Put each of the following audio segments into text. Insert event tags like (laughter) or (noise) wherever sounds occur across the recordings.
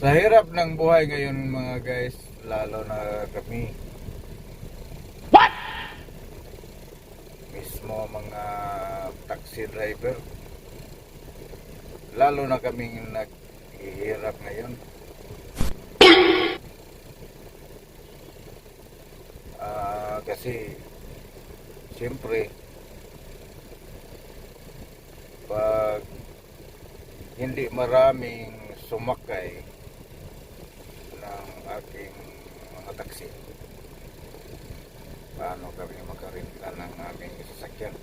Sa hirap ng buhay ngayon mga guys, lalo na kami. What? Mismo mga taxi driver. Lalo na kaming naghihirap ngayon. (coughs) Ah, kasi siyempre pag hindi maraming sumakay ng aking mga taxi. Paano kami makarinta ng aming sasakyan?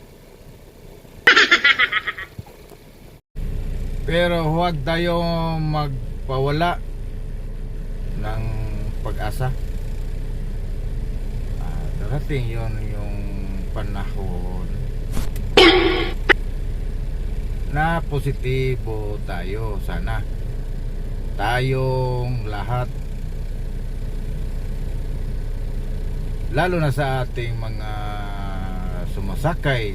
(laughs) Pero huwag tayo magpawala ng pag-asa. Ah, darating yon yung panahon (coughs) na positibo tayo. Sana tayong lahat lalo na sa ating mga sumasakay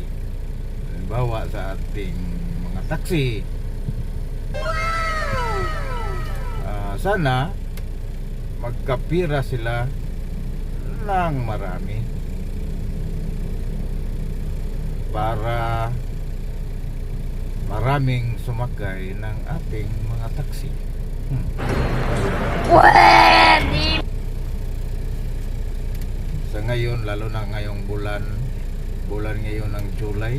halimbawa sa ating mga taxi Ah, sana magkapira sila ng marami para maraming sumakay ng ating mga taxi. Hmm. Sa ngayon, lalo na ngayong bulan, bulan ngayon ng July,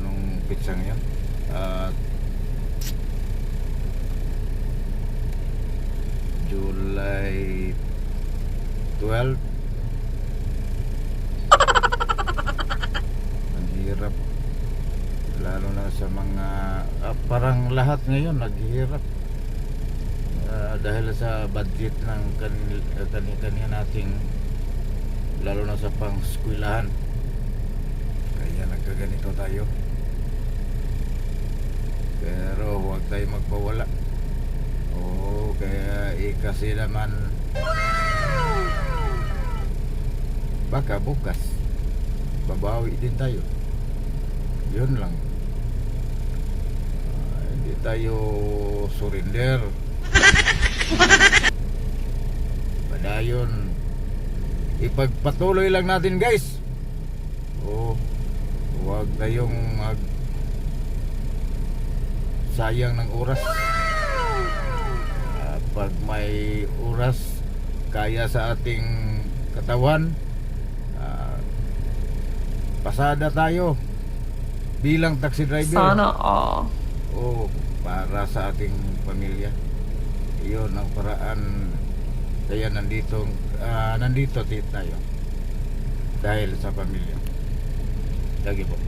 anong pitsa ngayon? Ah, July 12 Ang hirap. Lalo na sa mga ah, parang lahat ngayon naghihirap. Ah, dahil sa budget ng kanil, kani nating lalo na sa pang eskwelahan kaya nagkaganito tayo. Pero huwag tayo magpawala. Oo kaya eh, kasi naman. Baka bukas babawi din tayo. Yun lang. Ah, hindi tayo surrender. (laughs) Padayon ipagpatuloy lang natin guys oh huwag tayong mag sayang ng oras Ah, pag may oras kaya sa ating katawan ah, pasada tayo bilang taxi driver Sana all. Oo, para sa ating pamilya. Iyon ang paraan kaya nandito ah, nandito tayo dahil sa pamilya. Lagi po.